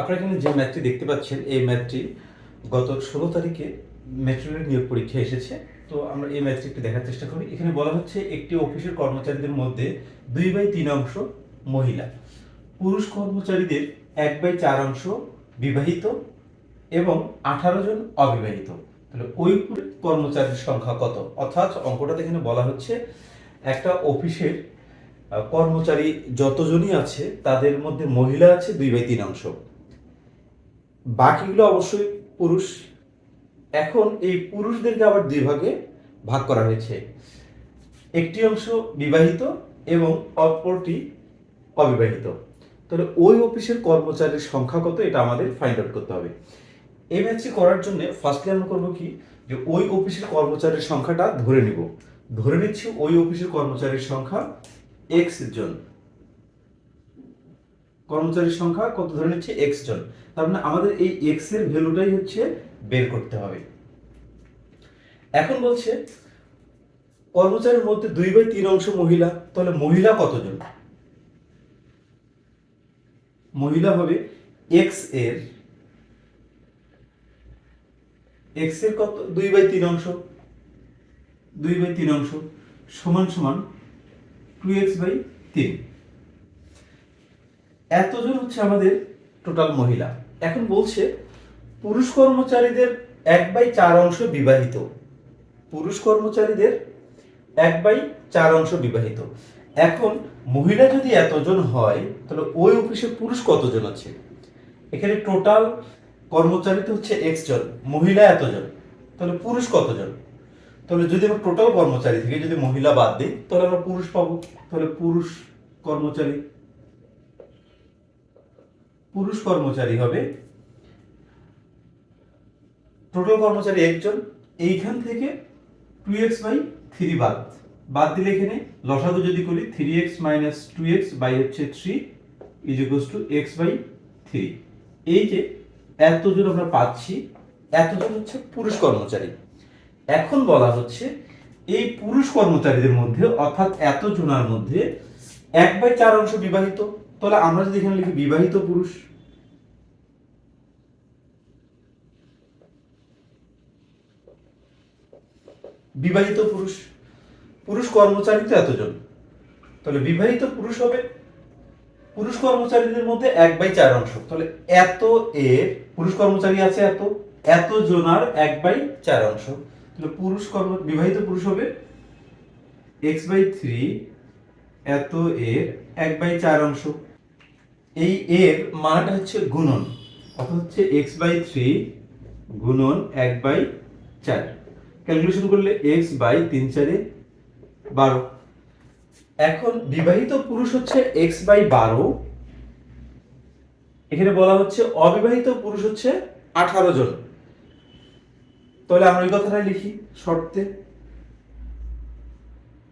আপনারা এখানে যে ম্যাথটি দেখতে পাচ্ছেন, এই ম্যাথটি গত ষোলো তারিখে মেট্রোলের নিয়োগ পরীক্ষা এসেছে। তো আমরা এই ম্যাথটি একটু দেখার চেষ্টা করি। এখানে বলা হচ্ছে একটি অফিসের কর্মচারীদের মধ্যে দুই বাই তিন অংশ মহিলা। পুরুষ কর্মচারীদের এক বাই চার অংশ বিবাহিত এবং আঠারো জন অবিবাহিত। তাহলে ওই কর্মচারীর সংখ্যা কত? অর্থাৎ অঙ্কটাতে এখানে বলা হচ্ছে একটা অফিসের কর্মচারী যতজনই আছে, তাদের মধ্যে মহিলা আছে দুই বাই তিন অংশ। বাকিগুলো অবশ্যই পুরুষ। এখন এই পুরুষদেরকে আবার দুই ভাগে ভাগ করা হয়েছে। একটি অংশ বিবাহিত এবং অপরটি অবিবাহিত। তাহলে ওই অফিসের কর্মচারীর সংখ্যা কত? এটা আমাদের ফাইন্ড আউট করতে হবে। ম্যাচটি করার জন্য ফার্স্টলি আমরা করব কি? যে ওই অফিসের কর্মচারীর সংখ্যাটা ধরে নিব। ধরে নিচ্ছি ওই অফিসের কর্মচারীর সংখ্যা এক্স জন। কর্মচারীর সংখ্যা কত ধরে নিচ্ছে এক্স জন। তার মানে আমাদের এই এক্সের ভ্যালুটাই হচ্ছে বের করতে হবে। এখন বলছে, কর্মচারীর মধ্যে দুই বাই তিন অংশ মহিলা, তাহলে মহিলা কতজন? মহিলা হবে এক্সের এক্সের কত? দুই বাই তিন অংশ। দুই বাই তিন অংশ সমান সমান টু এক্স বাই তিন। এতজন হচ্ছে আমাদের টোটাল মহিলা। এখন বলছে, পুরুষ কর্মচারীদের এক বাই চার অংশ বিবাহিত। পুরুষ কর্মচারীদের এক বাই চার অংশ বিবাহিত। এখন মহিলা যদি এতজন হয়, তাহলে ওই অফিসে পুরুষ কতজন আছে? এখানে টোটাল কর্মচারী তো হচ্ছে এক্স জন মহিলা এতজন, তাহলে পুরুষ কতজন? তাহলে যদি আমরা টোটাল কর্মচারী থেকে যদি মহিলা বাদ দিই, তাহলে আমরা পুরুষ পাবো। তাহলে পুরুষ কর্মচারী পুরুষ কর্মচারী হবে। টোটাল কর্মচারী একজন। এইখান থেকে টু এক্স বাই থ্রি বাদ। বাদ দিলে এখানে লসাগু যদি করি three x minus two x by হচ্ছে three is equals to x by three এই যে এতজন আমরা পাচ্ছি, এতজন হচ্ছে পুরুষ কর্মচারী। এখন বলা হচ্ছে এই পুরুষ কর্মচারীদের মধ্যে, অর্থাৎ এত জনার মধ্যে এক বাই চার অংশ বিবাহিত। তাহলে আমরা যদি এখানে লিখি বিবাহিত পুরুষ বিবাহিত পুরুষ পুরুষ কর্মচারী তো এতজন। তাহলে বিবাহিত পুরুষ হবে? পুরুষ কর্মচারীদের মধ্যে এক বাই চার অংশ। তাহলে এত এর, পুরুষ কর্মচারী আছে এত এত জনার এক বাই চার অংশ। তাহলে পুরুষ কর্ম, বিবাহিত পুরুষ হবে এক্স বাই থ্রি, এত এর এক বাই চার অংশ। এই এর মানটা হচ্ছে গুণন, অর্থাৎ হচ্ছে এক্স বাই থ্রি গুণন এক বাই চার। ক্যালকুলেশন করলে এক্স বাই তিন চারে বারো। এখন বিবাহিত পুরুষ হচ্ছে এক্স বাই বারো। এখানে বলা হচ্ছে অবিবাহিত পুরুষ হচ্ছে আঠারো জন। তাহলে আমরা এই কথাটা লিখি শর্তে।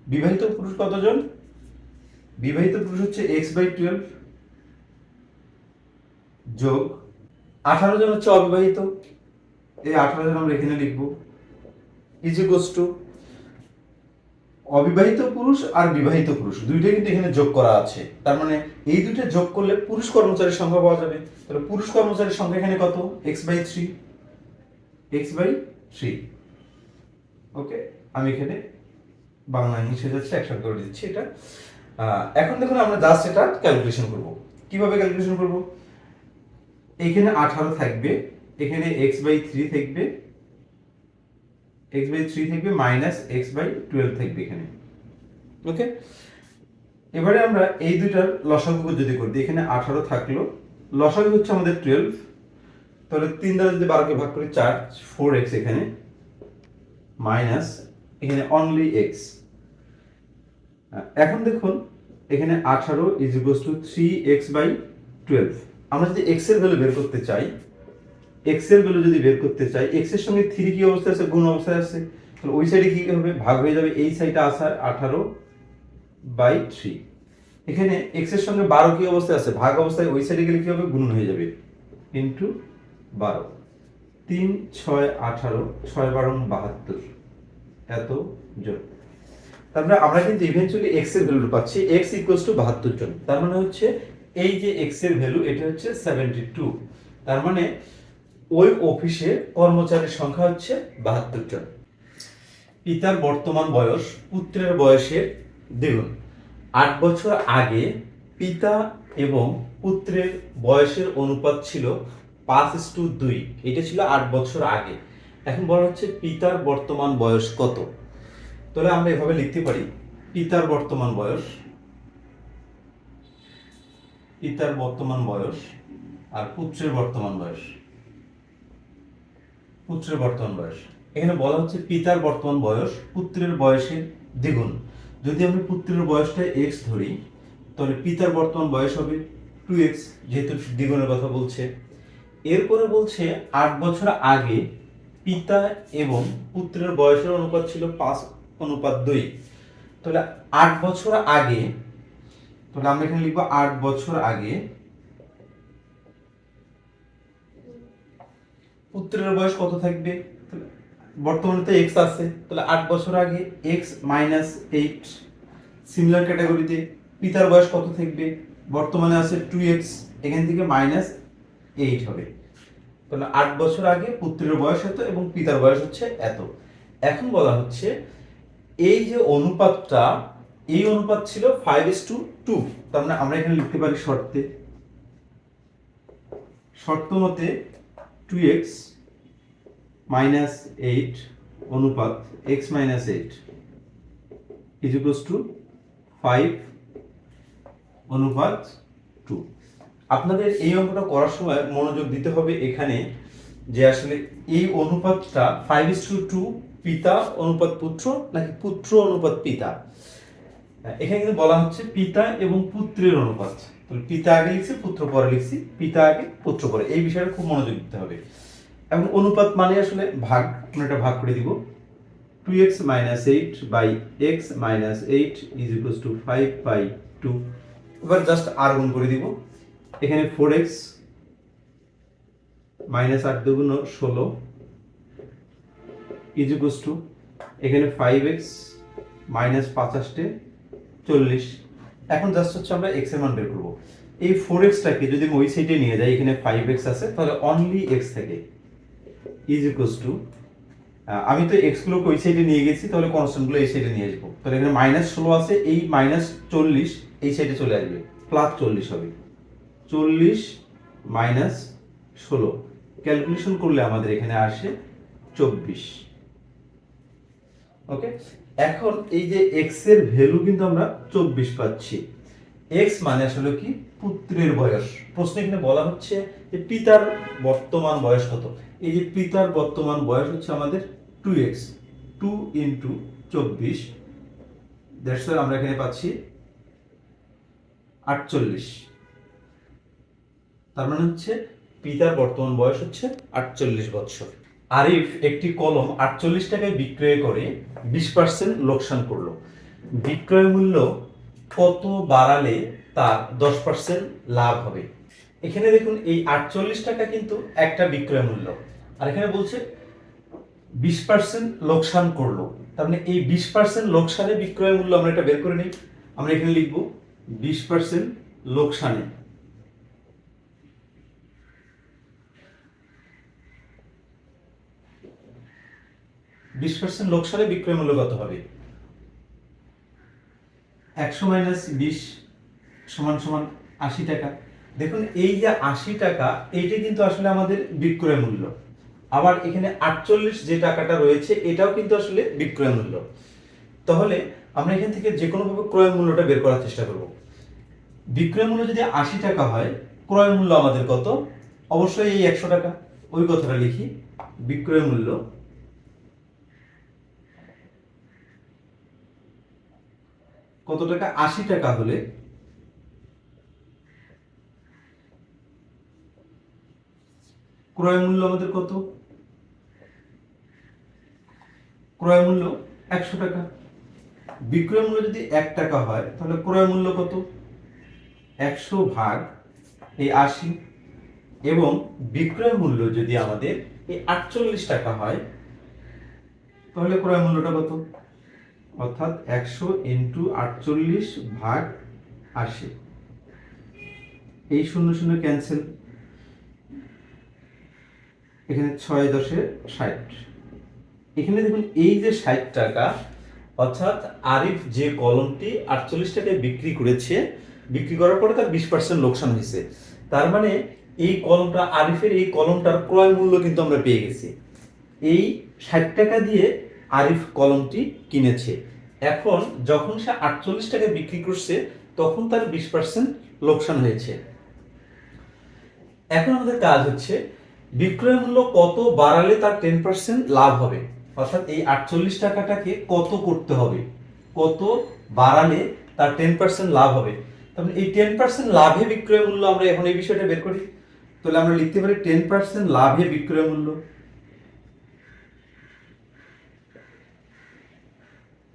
বিবাহিত পুরুষ কতজন? বিবাহিত পুরুষ হচ্ছে এক্স বাই টুয়েলভ যোগ আঠারো জন হচ্ছে অবিবাহিত। এই আঠারো জন আমরা এখানে লিখব। ইজ ইকুয়ালস টু অবিবাহিত পুরুষ আর বিবাহিত পুরুষ। দুইটাই কিন্তু এখানে যোগ করা আছে। তার মানে এই দুইটা যোগ করলে পুরুষ কর্মচারীর সংখ্যা পাওয়া যাবে। তাহলে পুরুষ কর্মচারীর সংখ্যা এখানে কত? X by three x by three okay আমি এখানে বাংলা ইংলিশে যাচ্ছে, একসাথে করে দিচ্ছি এটা। এখন দেখুন আমরা জাস্ট এটা ক্যালকুলেশন করব। কীভাবে ক্যালকুলেশন করব? এখানে আঠারো থাকবে, এখানে এক্স বাই থ্রি থাকবে এক্স বাই থ্রি থাকবে মাইনাস এক্স বাই টুয়েলভ থাকবে এখানে। ওকে এবারে আমরা এই দুইটার লসাগু যদি করি, এখানে আঠারো থাকল। লসাগু হচ্ছে আমাদের টুয়েলভ তাহলে তিন দ্বারা যদি বারোকে ভাগ করি, চার ফোর এক্স এখানে। মাইনাস এখানে অনলি এক্স এখন দেখুন, এখানে আঠারো is equals to three x by twelve আমরা যদি এক্সের ভ্যালু বের করতে চাই এক্সের ভ্যালু যদি বের করতে চাই এক্সের সঙ্গে থ্রি কি অবস্থায় আছে? গুণ অবস্থায় আছে। তাহলে ওই সাইডে কি হবে? ভাগ হয়ে যাবে এই সাইডে আসার আঠারো বাই থ্রি এখানে এক্সের সঙ্গে বারো কি অবস্থায় আছে? ভাগ অবস্থায় ওই সাইডে গেলে কি হবে? গুণ হয়ে যাবে। ইন্টু বারো। তিন, ছয়, আঠারো, ছয় বারো বাহাত্তর। এত জন তারপরে আমরা কিন্তু ইভেন্চুয়ালি এক্সের ভ্যালু পাচ্ছি। এক্স ইকুয়ালস টু বাহাত্তর জন। তার মানে হচ্ছে এই যে এক্সের ভ্যালু এটা হচ্ছে সেভেন্টি টু তার মানে ওই অফিসে কর্মচারীর সংখ্যা হচ্ছে বাহাত্তর জন। পিতার বর্তমান বয়স পুত্রের বয়সের দ্বিগুণ। আট বছর আগে পিতা এবং পুত্রের বয়সের অনুপাত ছিল পাঁচ টু দুই। এটা ছিল আট বছর আগে। এখন বলা হচ্ছে পিতার বর্তমান বয়স কত? তাহলে আমরা এভাবে লিখতে পারি, পিতার বর্তমান বয়স, পিতার বর্তমান বয়স আর পুত্রের বর্তমান বয়স। পুত্রের বর্তমান বয়স। এখানে বলা হচ্ছে পিতার বর্তমান বয়স, পুত্রের বয়সের দ্বিগুণ। যদি আমি পুত্রের বয়সটা এক্স ধরি, তাহলে পিতার বর্তমান বয়স হবে টু এক্স যেহেতু দ্বিগুণের কথা বলছে। এরপরে বলছে আট বছর আগে পিতা এবং পুত্রের বয়সের অনুপাত ছিল পাঁচ অনুপাত দুই। তাহলে আট বছর আগে, তাহলে আমরা এখানে লিখব আট বছর আগে পুত্রের বয়স কত থাকবে? বর্তমানে তো এক্স আছে। তাহলে আট বছর আগে এক্স মাইনাস এইট সিমিলার ক্যাটাগরিতে পিতার বয়স কত থাকবে? বর্তমানে আছে টু এক্স এখান থেকে মাইনাস এইট হবে। তাহলে আট বছর আগে পুত্রের বয়স এত এবং পিতার বয়স হচ্ছে এত। এখন বলা হচ্ছে এই যে অনুপাতটা, এই অনুপাত ছিল ফাইভ এস টু টু তার মানে আমরা এখানে লিখতে পারি শর্তে। শর্ত মতে টু এক্স মাইনাস এইট অনুপাত x minus eight is equals to five অনুপাত টু আপনাদের এই অঙ্কটা করার সময় মনোযোগ দিতে হবে এখানে যে আসলে এই অনুপাতটা ফাইভ ইস টু টু পিতা অনুপাত পুত্র নাকি পুত্র অনুপাত পিতা? এখানে কিন্তু বলা হচ্ছে পিতা এবং পুত্রের অনুপাত। পিতা আগে লিখছি, পুত্র পরে লিখছি, পিতা আগে, পুত্র পরে। এই বিষয়টা খুব মনোযোগ দিতে হবে। এবং অনুপাত মানে আসলে ভাগ, আমরা এটা ভাগ করে দিব। Two x minus eight by x minus eight is equal to five by two এবার জাস্ট আর গুণ করে দিব। এখানে ফোর এক্স মাইনাস আট দুগুণ ষোলো ইজ ইকুয়াল টু এখানে ফাইভ এক্স মাইনাস পাঁচাশটে চল্লিশ। এখন জাস্ট হচ্ছে আমরা এক্সের মান বের করব। এই ফোর এক্সটাকে যদি আমি ওই সাইডে নিয়ে যাই, এখানে ফাইভ এক্স আছে, তাহলে অনলি এক্স থেকে ইজ ইকুয়ালস টু আমি তো এক্স গুলোকে ওই সাইডে নিয়ে গেছি, তাহলে কনস্ট্যান্টগুলো এই সাইডে নিয়ে আসব। তাহলে এখানে মাইনাস ষোলো আছে, এই মাইনাস চল্লিশ এই সাইডে চলে আসবে। প্লাস চল্লিশ হবে। চল্লিশ মাইনাস ষোলো। ক্যালকুলেশন করলে আমাদের এখানে আসে চব্বিশ। ওকে এখন এই যে এক্সের ভ্যালু কিন্তু আমরা চব্বিশ পাচ্ছি। এক্স মানে আসলে কি? পুত্রের বয়স। প্রশ্ন এখানে বলা হচ্ছে যে পিতার বর্তমান বয়স কত? এই যে পিতার বর্তমান বয়স হচ্ছে আমাদের টু এক্স টু ইন্টু চব্বিশ। দেড়শো আমরা এখানে পাচ্ছি আটচল্লিশ। তার মানে হচ্ছে পিতার বর্তমান বয়স হচ্ছে আটচল্লিশ বৎসর আরিফ একটি কলম আটচল্লিশ টাকায় বিক্রয় করে বিশ পার্সেন্ট লোকসান করল। বিক্রয় মূল্য কত বাড়ালে তার দশ পার্সেন্ট লাভ হবে? এখানে দেখুন, এই আটচল্লিশ টাকা কিন্তু একটা বিক্রয় মূল্য। আর এখানে বলছে বিশ পার্সেন্ট লোকসান করল। তার মানে এই বিশ পার্সেন্ট লোকসানে বিক্রয় মূল্য আমরা এটা বের করে নিই। আমরা এখানে লিখব বিশ পার্সেন্ট লোকসানে। বিশ পার্সেন্ট লোকসানে বিক্রয় মূল্য কত হবে। একশো মাইনাস বিশ সমান সমান আশি টাকা। দেখুন, এই যে আশি টাকা, এইটা কিন্তু আসলে আমাদের বিক্রয় মূল্য। আবার এখানে আটচল্লিশ যে টাকাটা রয়েছে, এটাও কিন্তু আসলে বিক্রয় মূল্য। তাহলে আমরা এখান থেকে যে কোনোভাবে ক্রয় মূল্যটা বের করার চেষ্টা করব। বিক্রয় মূল্য যদি আশি টাকা হয়, ক্রয় মূল্য আমাদের কত? অবশ্যই এই একশো টাকা। ওই কথাটা লিখি। বিক্রয় মূল্য কত টাকা? আশি টাকা হলে। ক্রয় মূল্য আমাদের কত? ক্রয় মূল্য একশো টাকা। বিক্রয় মূল্য যদি এক টাকা হয়, তাহলে ক্রয় মূল্য কত? একশো ভাগ এই আশি। এবং বিক্রয় মূল্য যদি আমাদের এই আটচল্লিশ টাকা হয়, তাহলে ক্রয় মূল্যটা কত? অর্থাৎ একশো ইন্টু আটচল্লিশ ভাগ আশি। এই শূন্য শূন্য ক্যান্সেল এখানে ছয় দশে ষাট। এখানে দেখুন, এই যে ষাট টাকা, অর্থাৎ আরিফ যে কলমটি আটচল্লিশ টাকায় বিক্রি করেছে, বিক্রি করার পরে তার বিশ পার্সেন্ট লোকসান হয়েছে। তার মানে এই কলমটা, আরিফের এই কলমটার ক্রয় মূল্য কিন্তু আমরা পেয়ে গেছি। এই ষাট টাকা দিয়ে আরিফ কলমটি কিনেছে। এখন যখন সে আটচল্লিশ টাকায় বিক্রি করছে, তখন তার বিশ পার্সেন্ট লোকসান হয়েছে। এখন আমাদের কাজ হচ্ছে, বিক্রয় মূল্য কত বাড়ালে তার টেন পার্সেন্ট লাভ হবে? অর্থাৎ এই আটচল্লিশ টাকাটাকে কত করতে হবে? কত বাড়ালে তার টেন পার্সেন্ট লাভ হবে? তাহলে এই টেন পার্সেন্ট লাভে বিক্রয় মূল্য আমরা এখন এই বিষয়টা বের করি। তাহলে আমরা লিখতে পারি টেন পার্সেন্ট লাভে বিক্রয় মূল্য।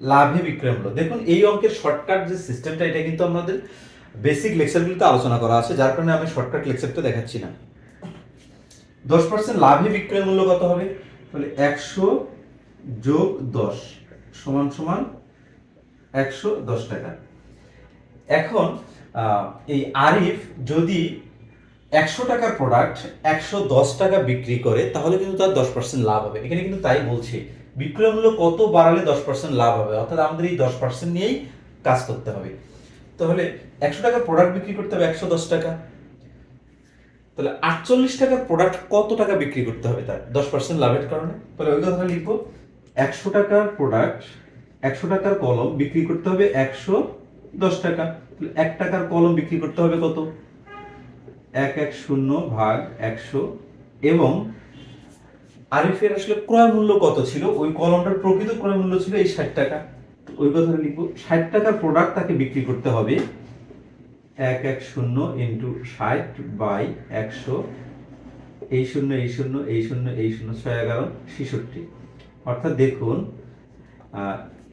লাভে বিক্রয় মূল্য দেখুন, এই অঙ্কের শর্টকাট যে সিস্টেমটা এটা কিন্তু আমাদের বেসিক লেকচারগুলোতে আলোচনা করা আছে, যার কারণে আমি শর্টকাট লেকচারটা দেখাচ্ছি না। দশ পার্সেন্ট লাভে বিক্রয় মূল্য কত হবে? তাহলে একশো যোগ দশ সমান সমান একশো দশ টাকা। এখন এই আরিফ যদি একশো টাকার প্রোডাক্ট একশো দশ টাকা বিক্রি করে, তাহলে কিন্তু তার দশ পার্সেন্ট লাভ হবে। এখানে কিন্তু তাই বলছে। বিক্রয় মূল্য কত বাড়ালে দশ পার্সেন্ট লাভ হবে? অর্থাৎ আমাদের এই দশ পার্সেন্ট নিয়েই কাজ করতে হবে। তাহলে একশো টাকার প্রোডাক্ট বিক্রি করতে হবে একশো দশ টাকা। তাহলে আটচল্লিশ টাকার প্রোডাক্ট কত টাকা বিক্রি করতে হবে তার? দশ পার্সেন্ট লাভের কারণে। তাহলে ওই কথা লিখব। একশো টাকার প্রোডাক্ট একশো টাকার কলম বিক্রি করতে হবে একশো দশ টাকা। তাহলে এক টাকার কলম বিক্রি করতে হবে কত? এক এক শূন্য ভাগ একশো এবং আরিফের আসলে ক্রয় মূল্য কত ছিল? ওই কলমটার প্রকৃত ক্রয় মূল্য ছিল এই ষাট টাকা। ওই কথাটা লিখব, ষাট টাকার প্রোডাক্ট তাকে বিক্রি করতে হবে এক এক শূন্য ইন্টু ষাট বাই একশো, এই শূন্য এই শূন্য এই শূন্য এই শূন্য, ছয় এগারো, ছেষট্টি। অর্থাৎ দেখুন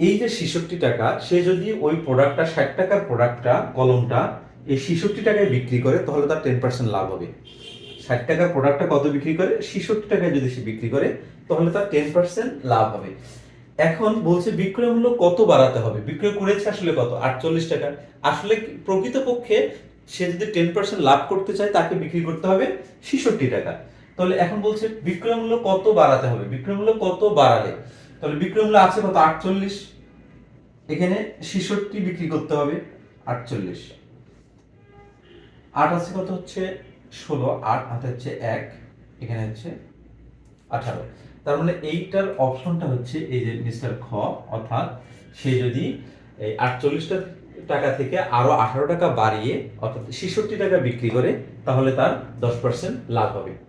এই যে ছেষট্টি টাকা, সে যদি ওই প্রোডাক্টটা ষাট টাকার প্রোডাক্টটা কলমটা, এই ছেষট্টি টাকায় বিক্রি করে, তাহলে তার টেন পার্সেন্ট লাভ হবে। ষাট টাকার প্রোডাক্টটা কত বিক্রি করে? ছেষট্টি টাকায় যদি সে বিক্রি করে, তাহলে তার টেন পার্সেন্ট লাভ হবে। এখন বলছে বিক্রয় মূল্য কত বাড়াতে হবে? বিক্রয় করেছে আসলে কত? আটচল্লিশ টাকা। আসলে প্রকৃতপক্ষে সে যদি টেন পার্সেন্ট লাভ করতে চায়, তাকে বিক্রি করতে হবে ছেষট্টি টাকা। তাহলে এখন বলছে বিক্রয় মূল্য কত বাড়াতে হবে? বিক্রয় মূল্য কত বাড়ালে? তাহলে বিক্রয় মূল্য আছে কত? আটচল্লিশ। এখানে ছেষট্টি বিক্রি করতে হবে, আটচল্লিশ। আট আছে কত হচ্ছে? ষোলো, আট হাতে হচ্ছে এক, এখানে হচ্ছে আঠারো। তার মানে এইটার অপশনটা হচ্ছে এই যে মিস্টার খ, অর্থাৎ সে যদি এই আটচল্লিশটা টাকা থেকে আরও আঠারো টাকা বাড়িয়ে, অর্থাৎ ছেষট্টি টাকা বিক্রি করে, তাহলে তার দশ পার্সেন্ট লাভ হবে।